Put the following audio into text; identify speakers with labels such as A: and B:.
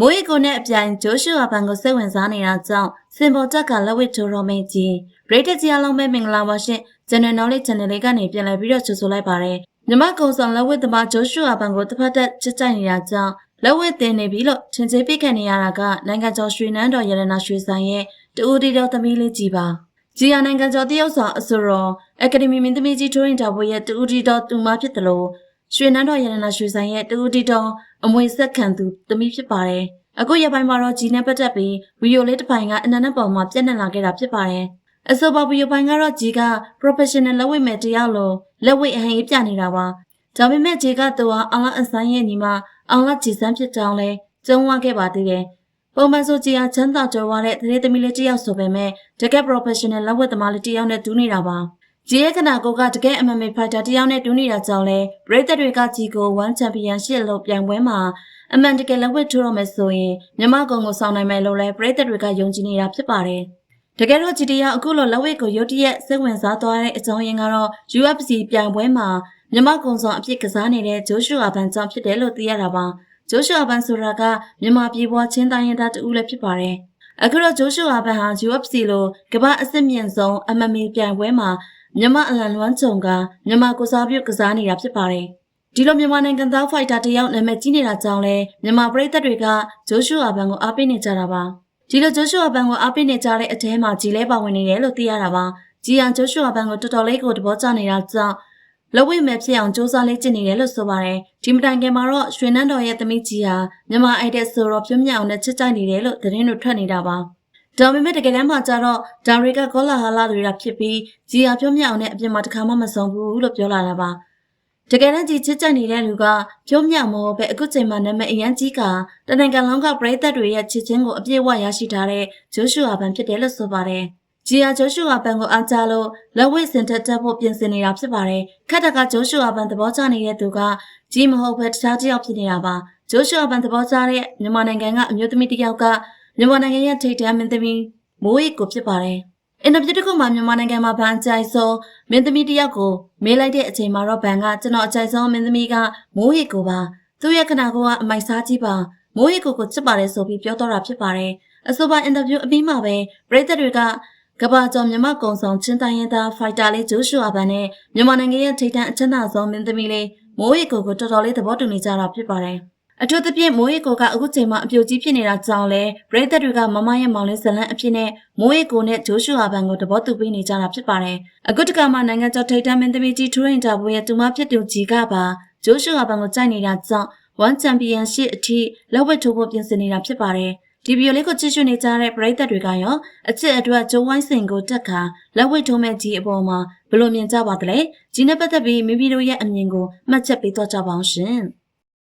A: မိုးရီကိုနဲ့အပြိုင်ဂျိုးရှူအပန်ကိုစိတ်ဝင်စားနေတာကြောင့်စင်ပေါ်တက်ကလက်ဝစ်ထိုးတော်မင်းကြီးရိတ်တက်ကြီးအလုံးပဲမင်္ဂလာပါရှင် General Knowledge Channel လေးကနေပြန်လည်ပြီးတော့ကြိုဆိုလိုက်ပါတယ်မြမကုံဆောင်လက်ဝစ်သမားဂျိုးရှူအပန်ကိုတစ်ဖက်သက်ချစ်ကြိုက်နေတာကြောင့်လက်ဝစ်တင်နေပြီလို့ထင်သေးပိတ်ခံနေရတာကနိုင်ငံကျော်ရွှေနန်းတော်ရတနာရွှေဆိုင်ရဲ့တူဦးတီတော်သမီးလေးကြီးပါဂျီယာနိုင်ငံကျော်တရုတ်ဆောင်အစိုးရအကယ်ဒမီမင်းသမီးကြီးထိုးရင်တာဘွေရဲ့တူဦးတီတော်သူမဖြစ်တယ်လို့ ရွှေနန်းတော်ရတနာရွှေဆိုင်ရဲ့တူဦးတီတော်အမွေဆက်ခံသူသမီးဖြစ်ပါတယ်အခုရပိုင်းမှာတော့ဂျီနဲ့ပတ်သက်ပြီးဗီဒီယိုလေးတစ်ပိုင်းကအနန္တပေါ်မှာပြန့်နှံ့လာခဲ့တာဖြစ်ပါတယ်အဆိုပါဗီဒီယိုပိုင်းကတော့ဂျီက professional လက်ဝိမဲ့တရားလို့လက်ဝိအဟန်ကြီးပြနေတာပါဒါပေမဲ့ဂျီကသူဟာအင်္ဂလိပ်အဆိုင်ရဲ့ညီမအောင်လာဂျီစန်းဖြစ်ကြောင်းလဲကျုံးဝခဲ့ပါသေးတယ်။ပုံမှန်ဆိုဂျီဟာချမ်းသာကြွယ်ဝတဲ့သတိသမီးလေးတစ်ယောက်ဆိုပေမဲ့တကယ် professional လက်ဝတ်သမားလေးတစ်ယောက်နဲ့တူးနေတာပါ။ ဂျီရဲ့ခနာကိုကတကယ် MMA fighter တစ်ယောက်နဲ့တူးနေတာကြောင့်လဲပရိသတ်တွေကဂျီကို1 championship လို့ပြိုင်ပွဲမှာအမှန်တကယ်လက်ဝတ်ထိုးရမယ်ဆိုရင်မြမကုံကိုဆောင်နိုင်မယ်လို့လဲပရိသတ်တွေကယုံကြည်နေတာဖြစ်ပါတယ်။တကယ်တော့ဂျီတီယာအခုလိုလက်ဝဲကိုရုတ်တရက်စိတ်ဝင်စားသွားတဲ့အကြောင်းရင်းကတော့ UFC ပြိုင်ပွဲမှာမြမကုံဆောင်အဖြစ်ကစားနေတဲ့ဂျိုးရှူအဘန်ကြောင့်ဖြစ်တယ်လို့သိရတာပါဂျိုးရှူအဘန်ဆိုတာကမြန်မာပြည်ပွားချင်းတိုင်းရင်းသားတူလည်းဖြစ်ပါတယ်အခုတော့ဂျိုးရှူအဘန်ဟာ UFC လိုကမ္ဘာအဆင့်မြင့်ဆုံး MMA ပြိုင်ပွဲမှာ မြန်မာအလံလွမ်းချုံကမြန်မာကိုစားပြုကစားနေတာဖြစ်ပါတယ်ဒီလိုမြန်မာနိုင်ငံသားဖိုက်တာတယောက်နာမည်ကြီးနေတာကြောင့်လဲမြန်မာပရိသတ်တွေကဂျိုးရှူအဘန်ကိုအားပေးနေကြတာပါဒီလိုဂျိုးရှူအဘန်ကိုအားပေးနေကြတဲ့အထဲမှာဂျီလဲပါဝင်နေတယ်လို့သိရတာပါဂျီယန်ဂျိုးရှူအဘန်ကိုတော်တော်လေးကိုသဘောကျနေတာကြောင့်လဝိမဲ့ဖြစ်အောင်စူးစမ်းလေးကျင့်နေတယ်လို့ဆိုပါတယ်ဒီမတိုင်ခင်မှာတော့ရွှေနန်းတော်ရဲ့သမီးကြီးဟာမြန်မာအိုက်တဲ့ဆိုတော့ပြုံးမြောင်နဲ့ချစ်ကြိုက်နေတယ်လို့သတင်းတွေထွက်နေတာပါ ဒါပေမဲ့တကယ်တမ်းမှာကျတော့ဒါရီကကောလာဟာလာတွေကဖြစ်ပြီးဂျီယာပြုံးမြောင်နဲ့အပြင်မှာတစ်ခါမှမဆုံးဘူးလို့ပြောလာတာပါတကယ်တမ်းကြီးချစ်ကြိုက်နေတဲ့လူကပြုံးမြောင်မဟုတ်ပဲအခုချိန်မှာနာမည်အရန်ကြီးကတနင်္ဂနွေလုံးကပရိသတ်တွေရဲ့ချစ်ချင်းကိုအပြည့်အဝရရှိထားတဲ့ဂျိုးရှူအာဘန်ဖြစ်တယ်လို့ဆိုပါတယ်ဂျီယာဂျိုရှူအာဘန်ကိုအားကြလို့လက်ဝိစင်ထက်တက်ဖို့ပြင်ဆင်နေတာဖြစ်ပါတယ်။ခက်တကဂျိုရှူအာဘန်သဘောကျနေတဲ့သူကကြီးမဟုတ်ဘဲတခြားတစ်ယောက်ဖြစ်နေတာပါ။ဂျိုရှူအာဘန်သဘောကျတဲ့မြန်မာနိုင်ငံကအမျိုးသမီးတစ်ယောက်က မြန်မာနိုင်ငံရဲ့ထိပ်တန်းမင်းသမီးမိုးရီကိုဖြစ်ပါတယ်။အင်တာဗျူးတစ်ခုမှာမြန်မာနိုင်ငံမှာဗန်အကြိုက်ဆုံးမင်းသမီးတစ်ယောက်ကိုမေးလိုက်တဲ့အချိန်မှာတော့ဗန်ကကျွန်တော်အကြိုက်ဆုံးမင်းသမီးကမိုးရီကိုပါ။သူ့ရဲ့ခနာကအမိုက်စားကြီးပါ။မိုးရီကိုကိုချစ်ပါတယ်ဆိုပြီးပြောတော့တာဖြစ်ပါတယ်။အဆိုပါအင်တာဗျူးအပြီးမှာပဲပရိသတ်တွေကကဘာကျော်မြမကုံဆောင်ချင်းတိုင်းရသားဖိုက်တာလေးဂျိုးရှူအဘန်နဲ့မြန်မာနိုင်ငံရဲ့ထိပ်တန်းအချမ်းသာဆုံးမင်းသမီးလေးမိုးရီကိုကိုတော်တော်လေးသဘောတူနေကြတာဖြစ်ပါတယ်။ အထူးသဖြင့်မိုးရီကိုကအခုချိန်မှာအပြိုကြီးဖြစ်နေတာကြောင့်လဲပရိသတ်တွေကမမရဲ့မောင်လေးဇလန်အဖြစ်နဲ့မိုးရီကိုနဲ့ဂျိုးရှူအဘန်ကိုသဘောတူပေးနေကြတာဖြစ်ပါတယ်။အခုတကမှနိုင်ငံကျော်ထိပ်တန်းမင်းသမီးကြီးထူရင်တာဘွေရဲ့တူမဖြစ်သူကြီးကပါဂျိုးရှူအဘန်ကိုကြိုက်နေတာကြောင့်1 championship အထိလက်ဝဲထိုးဖို့ပြင်ဆင်နေတာဖြစ်ပါတယ်။ဒီဗီဒီယိုလေးကိုကြည့်ရှုနေကြတဲ့ပရိသတ်တွေကရောအချစ်အတွက်ဂျိုးဝိုင်းစင်ကိုတက်ခါလက်ဝိတ်ထုံးမဲ့ကြီးအပေါ်မှာဘယ်လိုမြင်ကြပါသလဲ။ကြီးနဲ့ပတ်သက်ပြီးမိမိတို့ရဲ့အမြင်ကိုမှတ်ချက်ပေးတော့ကြပါအောင်ရှင်။